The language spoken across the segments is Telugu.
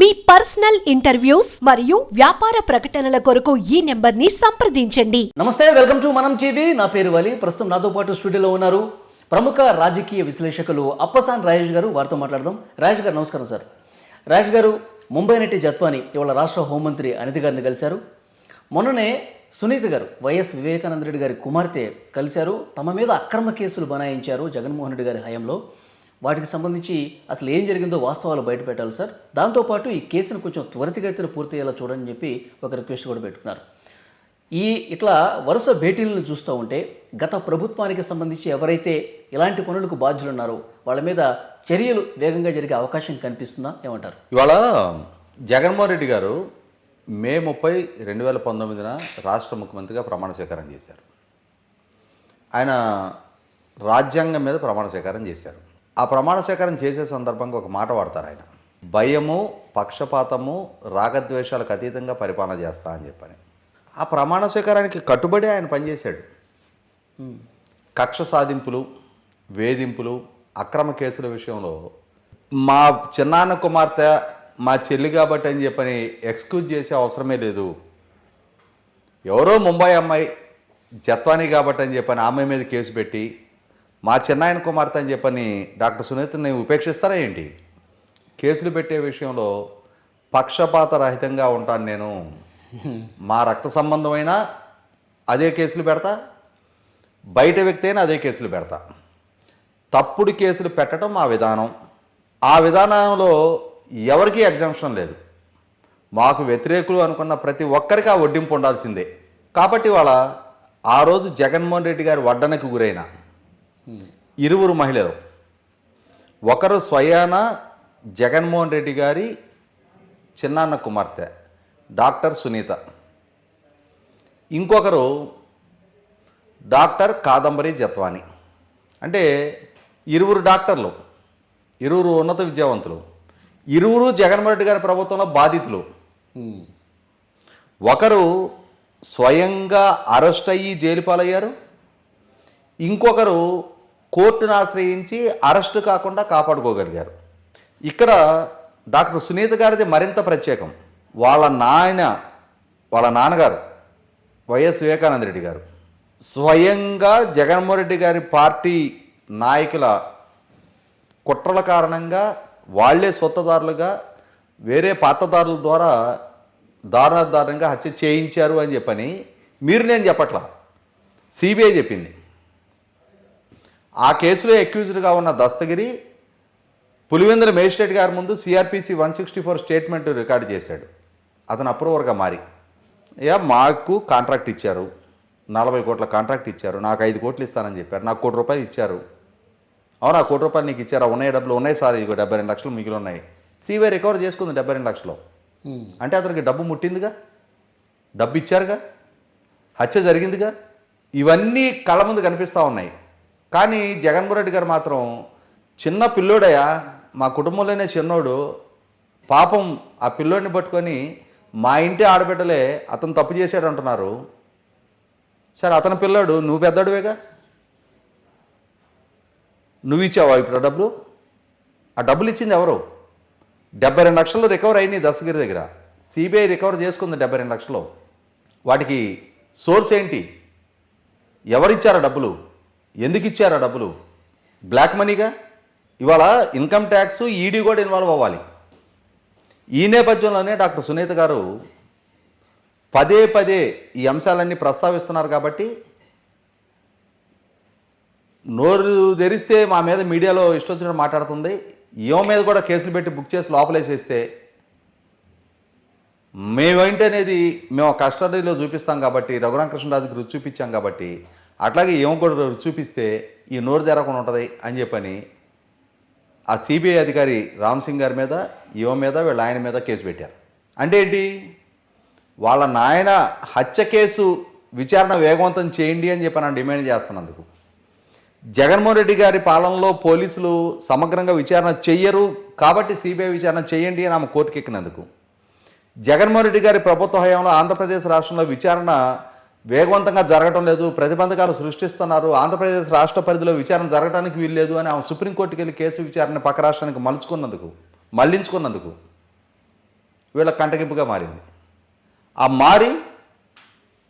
మీ పర్సనల్ ఇంటర్వ్యూస్ మరియు వ్యాపార ప్రకటనల కొరకు ఈ నెంబర్ని సంప్రదించండి. నమస్తే వెల్కమ్ టు మనం టీవీ. నా పేరు వలి. ప్రస్తుతం నాతో పాటు స్టూడియోలో ఉన్నారు ప్రముఖ రాజకీయ విశ్లేషకులు అప్పసాన్ రాజేష్ గారు. వారితో మాట్లాడదాం. రాజేష్ గారు నమస్కారం సార్. రాజేష్ గారు ముంబై నటి జత్వాని ఇవాళ రాష్ట్ర హోంమంత్రి అనిత గారిని కలిశారు. మొన్ననే సునీత గారు వైఎస్ వివేకానంద రెడ్డి గారి కుమార్తె కలిశారు. తమ మీద అక్రమ కేసులు బనాయించారు జగన్మోహన్ రెడ్డి గారి హయాంలో. వాటికి సంబంధించి అసలు ఏం జరిగిందో వాస్తవాలు బయట పెట్టాలి సార్. దాంతోపాటు ఈ కేసును కొంచెం త్వరితగతిన పూర్తయ్యేలా చూడని చెప్పి ఒక రిక్వెస్ట్ కూడా పెట్టుకున్నారు. ఈ ఇట్లా వరుస భేటీలను చూస్తూ ఉంటే గత ప్రభుత్వానికి సంబంధించి ఎవరైతే ఇలాంటి పనులకు బాధ్యులున్నారో వాళ్ళ మీద చర్యలు వేగంగా జరిగే అవకాశం కనిపిస్తుందా ఏమంటారు? ఇవాళ జగన్మోహన్ రెడ్డి గారు మే ముప్పై రెండు వేల పంతొమ్మిదిన రాష్ట్ర ముఖ్యమంత్రిగా ప్రమాణ స్వీకారం చేశారు. ఆయన రాజ్యాంగం మీద ప్రమాణ స్వీకారం చేశారు. ఆ ప్రమాణ స్వీకారం చేసే సందర్భంగా ఒక మాట వాడతారు ఆయన. భయము పక్షపాతము రాగద్వేషాలకు అతీతంగా పరిపాలన చేస్తా అని చెప్పని. ఆ ప్రమాణ స్వీకారానికి కట్టుబడి ఆయన పనిచేశాడు. కక్ష సాధింపులు వేధింపులు అక్రమ కేసుల విషయంలో మా చిన్నాన్న కుమార్తె మా చెల్లి కాబట్టి అని చెప్పని ఎక్స్క్యూజ్ చేసే అవసరమే లేదు. ఎవరో ముంబై అమ్మాయి జత్వాని కాబట్టి అని చెప్పని ఆమె మీద కేసు పెట్టి మా చిన్నాయన కుమార్తె అని చెప్పని డాక్టర్ సునీతని ఉపేక్షిస్తారా ఏంటి? కేసులు పెట్టే విషయంలో పక్షపాత రహితంగా ఉంటాను నేను. మా రక్త సంబంధమైన అదే కేసులు పెడతా? బయట వ్యక్తి అయినా అదే కేసులు పెడతా. తప్పుడు కేసులు పెట్టడం మా విధానం. ఆ విధానంలో ఎవరికీ ఎగ్జామ్షన్ లేదు. మాకు వ్యతిరేకులు అనుకున్న ప్రతి ఒక్కరికి ఆ వడ్డింపు ఉండాల్సిందే. కాబట్టి వాళ్ళ ఆ రోజు జగన్మోహన్ రెడ్డి గారి వడ్డనకు గురైన ఇరువురు మహిళలు. ఒకరు స్వయాన జగన్మోహన్ రెడ్డి గారి చిన్నాన్న కుమార్తె డాక్టర్ సునీత. ఇంకొకరు డాక్టర్ కాదంబరి జత్వాని. అంటే ఇరువురు డాక్టర్లు ఇరువురు ఉన్నత విద్యావంతులు ఇరువురు జగన్మోహన్ రెడ్డి గారి ప్రభుత్వంలో బాధితులు. ఒకరు స్వయంగా అరెస్ట్ అయ్యి జైలు పాలయ్యారు ఇంకొకరు కోర్టును ఆశ్రయించి అరెస్ట్ కాకుండా కాపాడుకోగలిగారు. ఇక్కడ డాక్టర్ సునీత గారిది మరింత ప్రత్యేకం. వాళ్ళ నాయన వాళ్ళ నాన్నగారు వైఎస్ వివేకానంద రెడ్డి గారు స్వయంగా జగన్మోహన్ రెడ్డి గారి పార్టీ నాయకుల కుట్రల కారణంగా వాళ్ళే సొత్తదారులుగా వేరే పాత్రదారుల ద్వారా దారుణాదారుణంగా హత్య చేయించారు అని చెప్పని మీరు నేను చెప్పట్లా. సిబిఐ చెప్పింది. ఆ కేసులో అక్యూజ్డ్గా ఉన్న దస్తగిరి పులివెందుల మేజిస్ట్రేట్ గారి ముందు CRPC one sixty four statement record చేశాడు. అతను అప్రూవర్గా మారి. యా మాకు కాంట్రాక్ట్ ఇచ్చారు. నలభై కోట్ల కాంట్రాక్ట్ ఇచ్చారు. నాకు ఐదు కోట్లు ఇస్తానని చెప్పారు. నాకు కోటి రూపాయలు ఇచ్చారు. అవునా కోటి రూపాయలు నీకు ఇచ్చారా? ఉన్నాయి డబ్బులు? ఉన్నాయి సార్ ఇదిగో డెబ్బై రెండు లక్షలు మిగిలి ఉన్నాయి. సిబిఐ రికవర్ చేసుకుంది డెబ్బై రెండు లక్షలు. అంటే అతనికి డబ్బు ముట్టిందిగా? డబ్బు ఇచ్చారుగా? హత్య జరిగిందిగా? ఇవన్నీ కళ్ళ ముందు కనిపిస్తూ ఉన్నాయి. కానీ జగన్మోహన్ రెడ్డి గారు మాత్రం చిన్న పిల్లోడయా మా కుటుంబంలోనే చిన్నోడు. పాపం ఆ పిల్లోడిని పట్టుకొని మా ఇంటి ఆడబిడ్డలే అతను తప్పు చేశాడు అంటున్నారు. సరే అతని పిల్లాడు నువ్వు పెద్దడువేగా? నువ్వు ఇచ్చావా ఇప్పుడు ఆ డబ్బులు? ఆ డబ్బులు ఇచ్చింది ఎవరు? డెబ్బై రెండు లక్షలు రికవర్ అయినాయి దశగిరి దగ్గర. సిబిఐ రికవర్ చేసుకుంది డెబ్బై రెండు లక్షలు. వాటికి సోర్స్ ఏంటి? ఎవరిచ్చారా డబ్బులు? ఎందుకు ఇచ్చారా డబ్బులు? బ్లాక్ మనీగా? ఇవాళ ఇన్కమ్ ట్యాక్స్ ఈడీ కూడా ఇన్వాల్వ్ అవ్వాలి. ఈ నేపథ్యంలోనే డాక్టర్ సునీత గారు పదే పదే ఈ అంశాలన్నీ ప్రస్తావిస్తున్నారు కాబట్టి నోరు తెరిస్తే మా మీద మీడియాలో ఇష్టం వచ్చినట్టు మాట్లాడుతుంది. ఈమె మీద కూడా కేసులు పెట్టి బుక్ చేసి లోపలేసేస్తే మేమేంటి అనేది మేము కస్టడీలో చూపిస్తాం కాబట్టి రఘురామకృష్ణరాజుకి రుచి చూపించాం కాబట్టి అట్లాగే ఏమో కూడా చూపిస్తే ఈ నోరు తెరకుండా ఉంటుంది అని చెప్పని ఆ సిబిఐ అధికారి రామ్ సింగ్ గారి మీద ఈమె మీద వీళ్ళ ఆయన మీద కేసు పెట్టారు. అంటే ఏంటి? వాళ్ళ నాయన హత్య కేసు విచారణ వేగవంతం చేయండి అని చెప్పి నేను డిమాండ్ చేస్తున్నందుకు. జగన్మోహన్ రెడ్డి గారి పాలనలో పోలీసులు సమగ్రంగా విచారణ చెయ్యరు కాబట్టి సిబిఐ విచారణ చేయండి అని ఆమె కోర్టుకెక్కినందుకు. జగన్మోహన్ రెడ్డి గారి ప్రభుత్వ హయాంలో ఆంధ్రప్రదేశ్ రాష్ట్రంలో విచారణ వేగవంతంగా జరగటం లేదు ప్రతిబంధకాలు సృష్టిస్తున్నారు ఆంధ్రప్రదేశ్ రాష్ట్ర పరిధిలో విచారణ జరగడానికి వీల్లేదు అని ఆమె సుప్రీంకోర్టుకి వెళ్ళి కేసు విచారణ పక్క రాష్ట్రానికి మలుచుకున్నందుకు మళ్ళించుకున్నందుకు వీళ్ళ కంటగింపుగా మారింది. ఆ మారి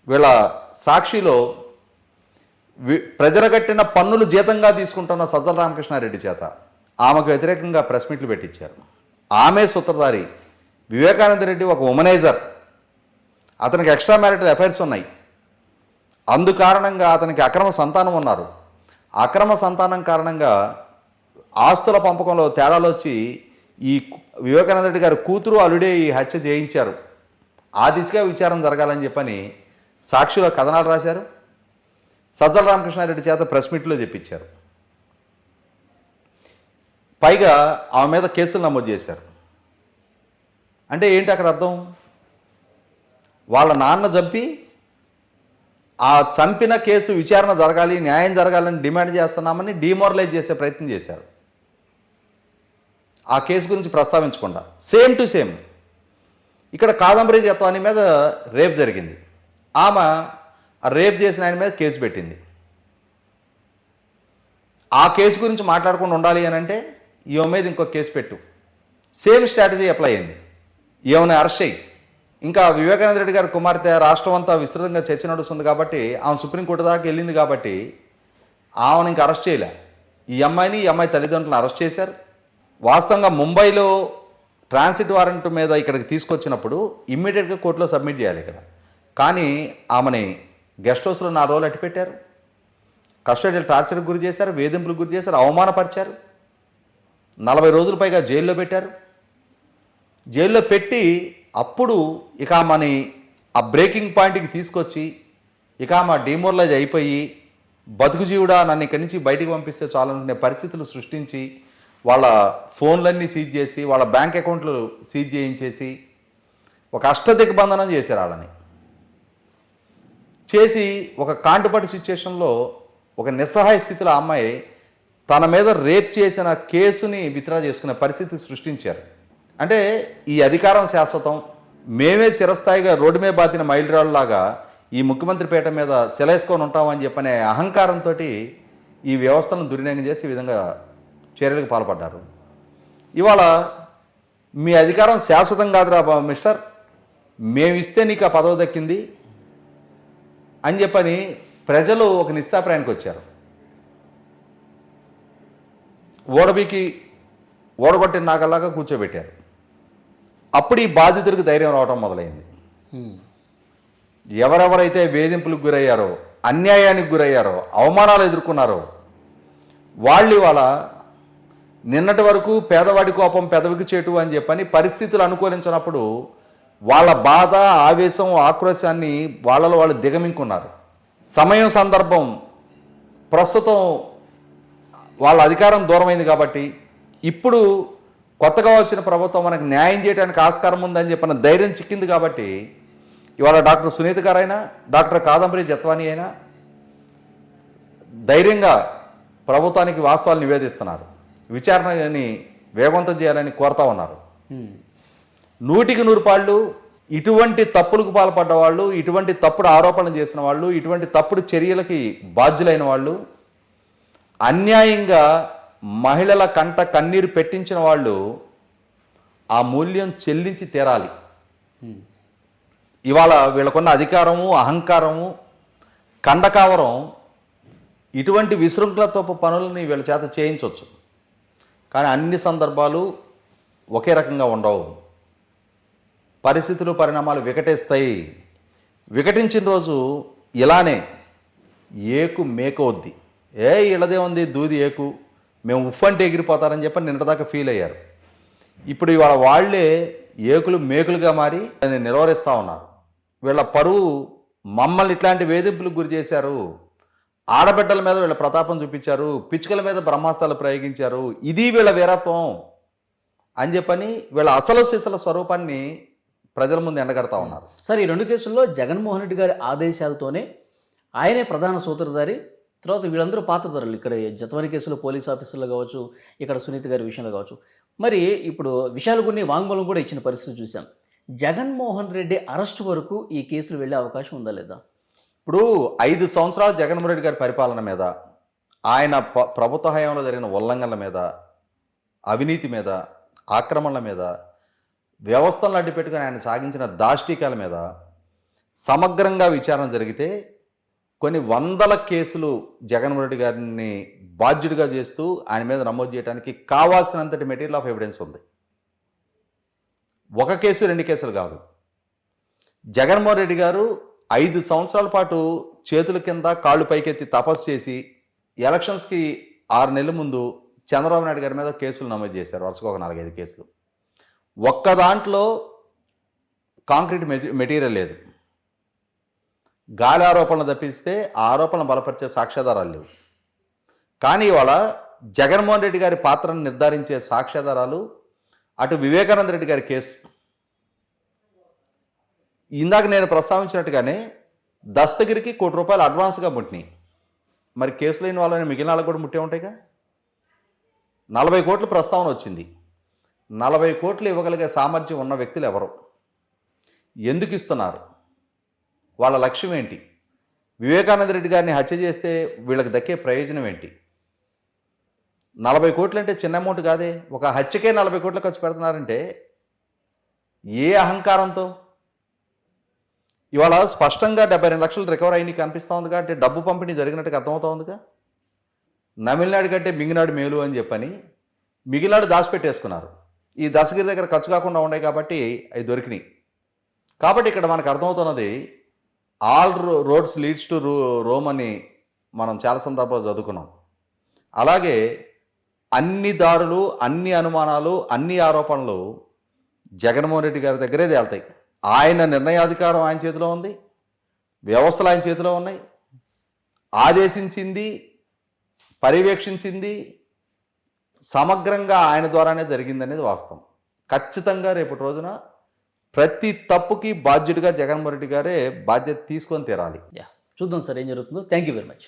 వీళ్ళ సాక్షిలో ప్రజలు కట్టిన పన్నులు జీతంగా తీసుకుంటున్న సజ్జల రామకృష్ణారెడ్డి చేత ఆమెకు వ్యతిరేకంగా ప్రెస్ మీట్లు పెట్టించారు. ఆమె సూత్రధారి వివేకానంద రెడ్డి ఒక ఉమనైజర్. అతనికి ఎక్స్ట్రా మ్యారిటల్ అఫైర్స్ ఉన్నాయి. అందుకారణంగా అతనికి అక్రమ సంతానం ఉన్నారు. అక్రమ సంతానం కారణంగా ఆస్తుల పంపకంలో తేడాలు వచ్చి ఈ వివేకానంద రెడ్డి గారి కూతురు అల్లుడే ఈ హత్య చేయించారు. ఆ దిశగా విచారం జరగాలని చెప్పని సాక్షిలో కథనాలు రాశారు. సజ్జల రామకృష్ణారెడ్డి చేత ప్రెస్ మీట్లో చెప్పించారు పైగా ఆమె మీద కేసులు నమోదు చేశారు. అంటే ఏంటి అక్కడ అర్థం? వాళ్ళ నాన్న చంపి ఆ చంపిన కేసు విచారణ జరగాలి న్యాయం జరగాలని డిమాండ్ చేస్తున్నామని డిమోరలైజ్ చేసే ప్రయత్నం చేశారు. ఆ కేసు గురించి ప్రస్తావించకుండా. సేమ్ టు సేమ్ ఇక్కడ కాదంబరి జత్వాని మీద రేప్ జరిగింది. ఆమె రేప్ చేసిన ఆయన మీద కేసు పెట్టింది. ఆ కేసు గురించి మాట్లాడకుండా ఉండాలి అని అంటే ఈమె మీద ఇంకో కేసు పెట్టు. సేమ్ స్ట్రాటజీ అప్లై అయింది. ఈమెను అరెస్ట్ చేయి. ఇంకా వివేకానంద రెడ్డి గారి కుమార్తె రాష్ట్రం అంతా విస్తృతంగా చర్చ నడుస్తుంది కాబట్టి ఆమె సుప్రీంకోర్టు దాకా వెళ్ళింది కాబట్టి ఆమెను ఇంకా అరెస్ట్ చేయలే. ఈ అమ్మాయిని ఈ అమ్మాయి తల్లిదండ్రులను అరెస్ట్ చేశారు. వాస్తవంగా ముంబైలో ట్రాన్సిట్ వారెంట్ మీద ఇక్కడికి తీసుకొచ్చినప్పుడు ఇమ్మీడియట్గా కోర్టులో సబ్మిట్ చేయాలి ఇక్కడ కానీ ఆమెని గెస్ట్ హౌస్లో నాలుగు రోజులు అట్టిపెట్టారు కస్టడీలు టార్చర్కి గురి చేశారు వేధింపులకు గురి చేశారు అవమానపరిచారు. నలభై రోజుల పైగా జైల్లో పెట్టారు. జైల్లో పెట్టి అప్పుడు ఇక ఆమెని ఆ బ్రేకింగ్ పాయింట్కి తీసుకొచ్చి ఇక ఆమె డిమోరలైజ్ అయిపోయి బతుకు జీవుడా నన్ను ఇక్కడి నుంచి బయటికి పంపిస్తే చాలనుకునే పరిస్థితులు సృష్టించి వాళ్ళ ఫోన్లన్నీ సీజ్ చేసి వాళ్ళ బ్యాంక్ అకౌంట్లు సీజ్ చేయించేసి ఒక అష్టదిగ్బంధనం చేశారు వాళ్ళని. చేసి ఒక కాంటుపడి సిచ్యుయేషన్లో ఒక నిస్సహాయ స్థితిలో అమ్మాయి తన మీద రేప్ చేసిన కేసుని విత్డ్రా చేసుకునే పరిస్థితి సృష్టించారు. అంటే ఈ అధికారం శాశ్వతం. మేమే చిరస్థాయిగా రోడ్డు మీద బాతిన మైలురాళ్ళలాగా ఈ ముఖ్యమంత్రి పీట మీద సెలేసుకొని ఉంటామని చెప్పనే అహంకారంతో ఈ వ్యవస్థను దుర్వినియోగం చేసి ఈ విధంగా చర్యలకు పాల్పడ్డారు. ఇవాళ మీ అధికారం శాశ్వతం కాదురా బా- మిస్టర్. మేమిస్తే నీకు ఆ పదవి దక్కింది అని చెప్పని ప్రజలు ఒక నిస్తాప్రాయానికి వచ్చారు. ఓడబీకి ఓడగొట్టిన నాగల్లాగా కూర్చోబెట్టారు. అప్పుడు ఈ బాధితుడికి ధైర్యం రావడం మొదలైంది. ఎవరెవరైతే వేధింపులకు గురయ్యారో అన్యాయానికి గురయ్యారో అవమానాలు ఎదుర్కొన్నారో వాళ్ళు ఇవాళ నిన్నటి వరకు పేదవాడి కోపం పెదవికి చేటు అని చెప్పని పరిస్థితులు అనుకూలించినప్పుడు వాళ్ళ బాధ ఆవేశం ఆక్రోశాన్ని వాళ్ళలో వాళ్ళు దిగమింకున్నారు సమయం సందర్భం ప్రస్తుతం వాళ్ళ అధికారం దూరమైంది కాబట్టి ఇప్పుడు కొత్తగా వచ్చిన ప్రభుత్వం మనకు న్యాయం చేయడానికి ఆస్కారం ఉందని చెప్పిన ధైర్యం చిక్కింది కాబట్టి ఇవాళ డాక్టర్ సునీత గారైనా డాక్టర్ కాదంబరి జత్వాని అయినా ధైర్యంగా ప్రభుత్వానికి వాస్తవాలు నివేదిస్తున్నారు. విచారణని వేగవంతం చేయాలని కోరుతా ఉన్నారు. నూటికి నూరు పాళ్ళు ఇటువంటి తప్పులకు పాల్పడ్డ వాళ్ళు ఇటువంటి తప్పుడు ఆరోపణలు చేసిన వాళ్ళు ఇటువంటి తప్పుడు చర్యలకి బాధ్యులైన వాళ్ళు అన్యాయంగా మహిళల కంట కన్నీరు పెట్టించిన వాళ్ళు ఆ మూల్యం చెల్లించి తీరాలి. ఇవాళ వీళ్ళకున్న అధికారము అహంకారము కండకావరం ఇటువంటి విశృంఖలత్వపు పనులని వీళ్ళ చేత చేయించవచ్చు కానీ అన్ని సందర్భాలు ఒకే రకంగా ఉండవు. పరిస్థితులు పరిణామాలు వికటిస్తాయి. వికటించిన రోజు ఇలానే ఏకు మేకవద్ది ఏ ఇళ్ళదే ఉంది దూది ఏకు? మేము ఉఫ్ అంటే ఎగిరిపోతారని చెప్పి నిన్నటిదాకా ఫీల్ అయ్యారు. ఇప్పుడు ఇవాళ వాళ్ళే ఏకులు మేకులుగా మారి దాన్ని నిలవరిస్తూ ఉన్నారు. వీళ్ళ పరువు మమ్మల్ని ఇట్లాంటి వేధింపులకు గురి చేశారు. ఆడబిడ్డల మీద వీళ్ళ ప్రతాపం చూపించారు. పిచ్చుకల మీద బ్రహ్మాస్త్రాలు ప్రయోగించారు. ఇది వీళ్ళ వీరత్వం అని చెప్పని వీళ్ళ అసలు సిసల స్వరూపాన్ని ప్రజల ముందు ఎండగడతా ఉన్నారు. సార్ ఈ రెండు కేసుల్లో జగన్మోహన్ రెడ్డి గారి ఆదేశాలతోనే ఆయనే ప్రధాన సూత్రధారి. తర్వాత వీళ్ళందరూ పాత్రధారులు ఇక్కడ జతవరి కేసులో పోలీస్ ఆఫీసర్లు కావచ్చు ఇక్కడ సునీత గారి విషయంలో కావచ్చు. మరి ఇప్పుడు విషయాలు కొన్ని వాంగ్మూలం కూడా ఇచ్చిన పరిస్థితి చూసాం జగన్మోహన్ రెడ్డి అరెస్ట్ వరకు ఈ కేసులు వెళ్ళే అవకాశం ఉందా లేదా? ఇప్పుడు ఐదు సంవత్సరాలు జగన్మోహన్ రెడ్డి గారి పరిపాలన మీద ఆయన ప- ప్రభుత్వ హయాంలో జరిగిన ఉల్లంఘనల మీద అవినీతి మీద ఆక్రమణల మీద వ్యవస్థలను అడ్డుపెట్టుకుని ఆయన సాగించిన దాష్టీకాల మీద సమగ్రంగా విచారణ జరిగితే కొన్ని వందల కేసులు జగన్మోహన్ రెడ్డి గారిని బాధ్యుడిగా చేస్తూ ఆయన మీద నమోదు చేయడానికి కావాల్సినంతటి మెటీరియల్ ఆఫ్ ఎవిడెన్స్ ఉంది. ఒక కేసు రెండు కేసులు కాదు. జగన్మోహన్ రెడ్డి గారు ఐదు సంవత్సరాల పాటు చేతుల కింద కాళ్ళు పైకెత్తి తపస్సు చేసి ఎలక్షన్స్కి ఆరు నెలల ముందు చంద్రబాబు నాయుడు గారి మీద కేసులు నమోదు చేశారు. వరుసగా ఒక నాలుగైదు కేసులు. ఒక్క దాంట్లో కాంక్రీట్ మెజి- మెటీరియల్ లేదు. గాలి ఆరోపణలు తప్పిస్తే ఆ ఆరోపణలు బలపరిచే సాక్ష్యాధారాలు లేవు. కానీ ఇవాళ జగన్మోహన్ రెడ్డి గారి పాత్రను నిర్ధారించే సాక్ష్యాధారాలు అటు వివేకానంద రెడ్డి గారి కేసు. ఇందాక నేను ప్రస్తావించినట్టుగానే దస్తగిరికి కోటి రూపాయలు అడ్వాన్స్గా ముట్టినాయి. మరి కేసు లేని వాళ్ళని మిగిలిన వాళ్ళకి కూడా ముట్టే ఉంటాయిగా? నలభై కోట్ల ప్రస్తావన వచ్చింది. నలభై కోట్లు ఇవ్వగలిగే సామర్థ్యం ఉన్న వ్యక్తులు ఎవరు? ఎందుకు ఇస్తున్నారు? వాళ్ళ లక్ష్యం ఏంటి? వివేకానంద రెడ్డి గారిని హత్య చేస్తే వీళ్ళకి దక్కే ప్రయోజనం ఏంటి? నలభై కోట్లు అంటే చిన్న అమౌంట్ కాదే. ఒక హత్యకే నలభై కోట్లు ఖర్చు పెడుతున్నారంటే ఏ అహంకారంతో? ఇవాళ స్పష్టంగా డెబ్బై రెండు లక్షలు రికవర్ అయినకి కనిపిస్తూ ఉందిగా? అంటే డబ్బు పంపిణీ జరిగినట్టుగా అర్థమవుతా ఉందిగా? నమిళనాడు కంటే మింగినాడు మేలు అని చెప్పని మిగిలినాడు దాచిపెట్టేసుకున్నారు. ఈ దశగిరి దగ్గర ఖర్చు కాకుండా ఉన్నాయి కాబట్టి అవి దొరికినాయి. కాబట్టి ఇక్కడ మనకు అర్థమవుతున్నది all roads leads to Rome అని మనం చాలా సందర్భాలు చదువుకున్నాం. అలాగే అన్ని దారులు అన్ని అనుమానాలు అన్ని ఆరోపణలు జగన్మోహన్ రెడ్డి గారి దగ్గరే తేలుతాయి. ఆయన నిర్ణయాధికారం ఆయన చేతిలో ఉంది వ్యవస్థలు ఆయన చేతిలో ఉన్నాయి. ఆదేశించింది పర్యవేక్షించింది సమగ్రంగా ఆయన ద్వారానే జరిగిందనేది వాస్తవం. ఖచ్చితంగా రేపటి రోజున ప్రతి తప్పుకి బాధ్యుడిగా జగన్మోహన్ రెడ్డి గారే బాధ్యత తీసుకొని తీరాలి. చూద్దాం సార్ ఏం జరుగుతుందో. Thank you very much